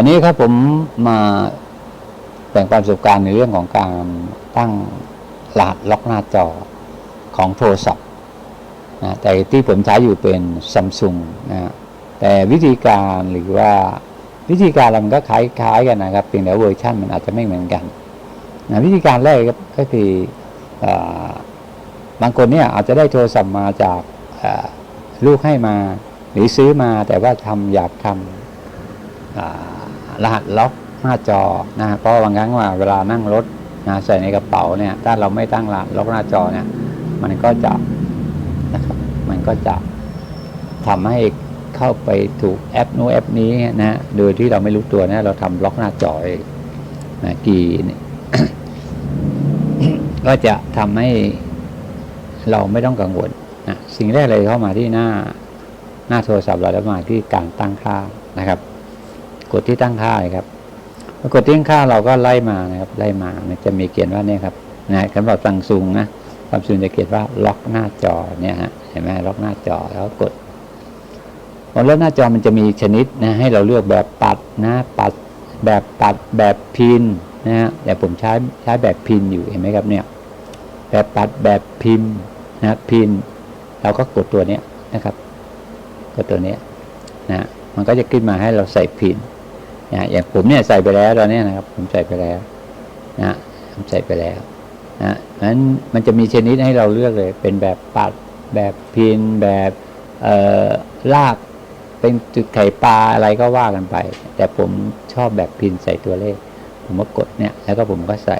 วันนี้ครับผมมาแบ่งปันประสบการณ์ในเรื่องของการตั้งรหัสล็อกหน้าจอของโทรศัพท์นะแต่ที่ผมใช้อยู่เป็นซัมซุงนะแต่วิธีการหรือว่าวิธีการเรามันก็คล้ายๆกันนะครับเพียงแต่เวอร์ชันมันอาจจะไม่เหมือนกันนะวิธีการแรกครับก็คืออบางคนเนี่ยอาจจะได้โทรศัพท์มาจากลูกให้มา หรือซื้อมาแต่ว่าทำอยากทำ รหัสล็อกหน้าจอนะเพราะบางครั้งว่าเวลานั่งรถนะใส่ในกระเป๋าเนี่ยถ้าเราไม่ตั้งรหัสล็อกหน้าจอเนี่ยมันก็จะนะครับมันก็จะทำให้เข้าไปถูกแอปนู้แอปนี้นะโดยที่เราไม่รู้ตัวนะเราทำล็อกหน้าจอเองนะกี่นี่ก็จะทำให้เราไม่ต้องกังวลนะสิ่งแรกเลยเข้ามาที่หน้าหน้าโทรศัพท์เราแล้วมาที่การตั้งค่านะครับ กดที่ตั้งค่าครับพอกดที่ตั้งค่าเราก็ไล่มานะครับ ไล่มามันจะมีเขียนว่าเนี่ยครับนะสำหรับซังซุงนะซัมซุงจะเขียนว่าล็อกหน้าจอเนี่ยฮะเห็นไหมล็อกหน้าจอแล้วกดพอเลือกหน้าจอมันจะมีชนิดนะให้เราเลือกแบบปัดนะ ปัดแบบปัดแบบพินนะฮะแต่ผมใช้ใช้แบบพินอยู่เห็นไหมครับเนี่ย แบบปัดแบบพิมพ์นะพินเราก็กดตัวเนี้ยนะครับก็ตัวเนี้ยนะมันก็จะขึ้นมาให้เราใส่พิน นะอย่างผมเนี่ยใส่ไปแล้วตอนนี้นะครับ ผมใส่ไปแล้วนะผมใส่ไปแล้วนะนั้นมันจะมีชนิดให้เราเลือกเลย เป็นแบบปัดแบบพินแบบเอ่อลากเป็นจุดไข่ปลาอะไรก็ว่ากันไป แต่ผมชอบแบบพินใส่ตัวเลข ผมก็กดเนี่ย แล้วก็ผมก็ใส่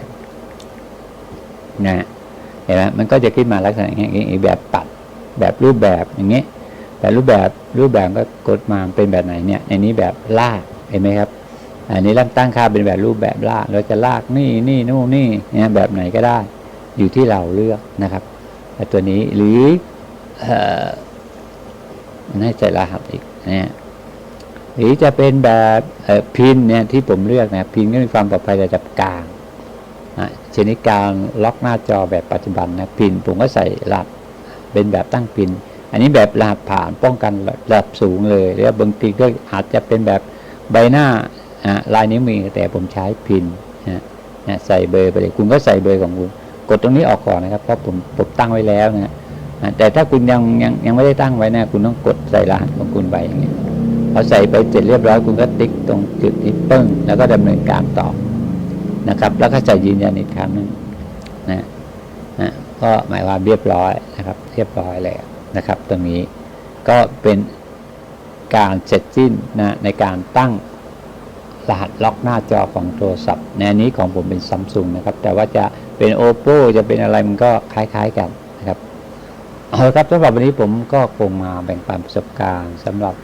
นะเห็นไหมมันก็จะขึ้นมาลักษณะอย่างนี้อีแบบปัดแบบรูปแบบอย่างนี้ยแต่รูปแบบรูปแบบก็กดมาเป็นแบบไหนเนี่ยในนี้แบบลาก เห็นไหมครับ อันนี้เริ่มตั้งค่าเป็นแบบรูปแบบลาก เราจะลากนี่นี่นู่นนี่เนี่ยแบบไหนก็ได้ อยู่ที่เราเลือกนะครับแต่ตัวนี้หรือเอ่อให้ใจรหัสอีกนะหรือจะเป็นแบบเออพินเนี่ยที่ผมเลือกนะพินก็มีความปลอดภัยระดับกลางนะชนิดการล็อกหน้าจอแบบปัจจุบันนะพินผมก็ใส่รหัสเป็นแบบตั้งพิน อันนี้แบบรหัสผ่านป้องกันระดับสูงเลย แล้วบางทีก็อาจจะเป็นแบบ ใบหน้าอะลายนิ้วมือแต่ผมใช้พินนะใส่เบอร์ไปเลยคุณก็ใส่เบอร์ของคุณกดตรงนี้ออกก่อนนะครับเพราะผมผมตั้งไว้แล้วนะอะแต่ถ้าคุณยังยังยังไม่ได้ตั้งไว้นะคุณต้องกดใส่รหัสของคุณไปอย่างเงี้ยพอใส่ไปเสร็จเรียบร้อยคุณก็ติ๊กตรงจุดที่ปึ้งแล้วก็ดำเนินการต่อนะครับ แล้วก็ใส่ยืนยันอีกครั้งนึงนะนะก็หมายความเรียบร้อยนะครับ เรียบร้อยแล้วนะครับ ตรงนี้ก็เป็น การเสร็จสิ้นนะในการตั้งรหัสล็อกหน้าจอของโทรศัพท์ในนนี้ของผมเป็นซัมซุงนะครับ แต่ว่าจะเป็น oppo จะเป็นอะไรมันก็คล้ายๆกันนะครับเอาละครับสำหรับวันนี้ผมก็คงมาแบ่งปันประสบการณ์สำหรับ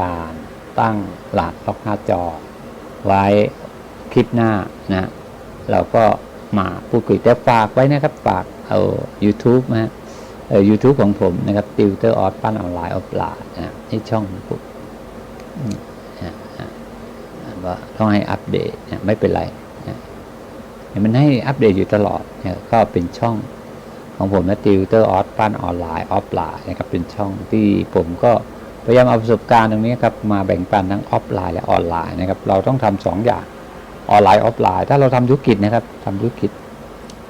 การตั้งรหัสล็อกหน้าจอ ไว้คลิปหน้านะเราก็มาพูดคุยแต่ฝากไว้นะครับ ฝากเอา YouTube นะ ฮะเอ่อ YouTube ของผมนะครับติวเตอร์ออสปั้นออนไลน์ออฟไลน์นะที่ช่องของผมอืมนะนะว่าต้องให้อัปเดตนะไม่เป็นไรนะมันให้อัปเดตอยู่ตลอดนะก็เป็นช่องของผมนะติวเตอร์ออสปั้นออนไลน์ออฟไลน์นะครับเป็นช่องที่ผมก็พยายามเอาประสบการณ์ตรงนี้ครับมาแบ่งปันทั้งออฟไลน์และออนไลน์นะครับเราต้องทำสองอย่างออนไลน์ออฟไลน์ ถ้าเราทำธุรกิจนะครับทำธุรกิจ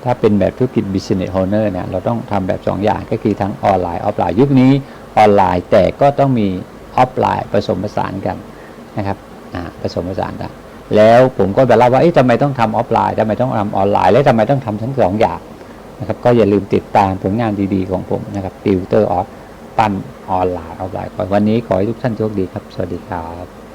ถ้าเป็นแบบธุรกิจ business owner เนี่ยเราต้องทำแบบสองอย่างก็คือทั้งออนไลน์ออฟไลน์ยุคนี้ออนไลน์แต่ก็ต้องมีออฟไลน์ผสมผสานกันนะครับอ่าผสมผสานกันแล้วผมก็จะเล่าว่าเอ๊ะทำไมต้องทำออฟไลน์ทำไมต้องทำออนไลน์ และทำไมต้องทำทั้งสองอย่างนะครับก็อย่าลืมติดตามผลงานดีๆของผมนะครับติวเตอร์ออฟปั้นออนไลน์ออฟไลน์วันนี้ขอให้ทุกท่านโชคดีครับ สวัสดีครับ